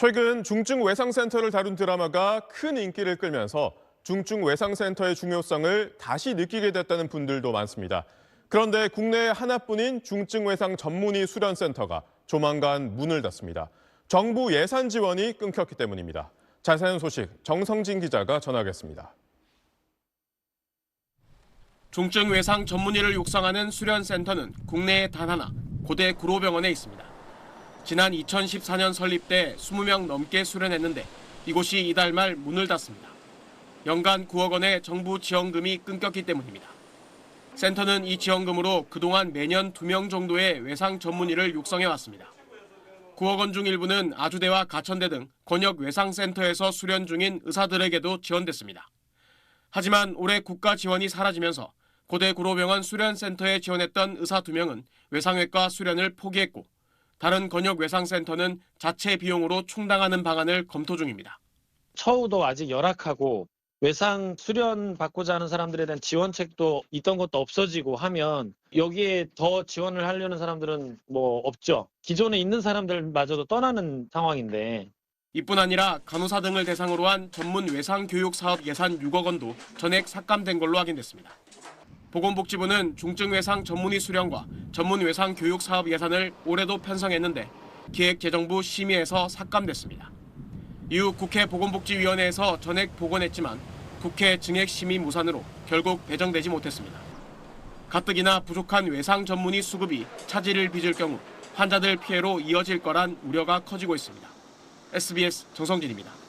최근 중증 외상센터를 다룬 드라마가 큰 인기를 끌면서 중증 외상센터의 중요성을 다시 느끼게 됐다는 분들도 많습니다. 그런데 국내 하나뿐인 중증 외상 전문의 수련센터가 조만간 문을 닫습니다. 정부 예산 지원이 끊겼기 때문입니다. 자세한 소식 정성진 기자가 전하겠습니다. 중증 외상 전문의를 육성하는 수련센터는 국내에 단 하나 고대 구로병원에 있습니다. 지난 2014년 설립 때 20명 넘게 수련했는데 이곳이 이달 말 문을 닫습니다. 연간 9억 원의 정부 지원금이 끊겼기 때문입니다. 센터는 이 지원금으로 그동안 매년 2명 정도의 외상 전문의를 육성해 왔습니다. 9억 원 중 일부는 아주대와 가천대 등 권역 외상센터에서 수련 중인 의사들에게도 지원됐습니다. 하지만 올해 국가 지원이 사라지면서 고대 구로병원 수련센터에 지원했던 의사 2명은 외상외과 수련을 포기했고 다른 권역 외상센터는 자체 비용으로 충당하는 방안을 검토 중입니다. 처우도 아직 열악하고 외상 수련 받고자 하는 사람들에 대한 지원책도 있던 것도 없어지고 하면 여기에 더 지원을 하려는 사람들은 뭐 없죠. 기존에 있는 사람들마저도 떠나는 상황인데 이뿐 아니라 간호사 등을 대상으로 한 전문 외상 교육 사업 예산 6억 원도 전액 삭감된 걸로 확인됐습니다. 보건복지부는 중증 외상 전문의 수련과 전문 외상 교육 사업 예산을 올해도 편성했는데 기획재정부 심의에서 삭감됐습니다. 이후 국회 보건복지위원회에서 전액 복원했지만 국회 증액 심의 무산으로 결국 배정되지 못했습니다. 가뜩이나 부족한 외상 전문의 수급이 차질을 빚을 경우 환자들 피해로 이어질 거란 우려가 커지고 있습니다. SBS 정성진입니다.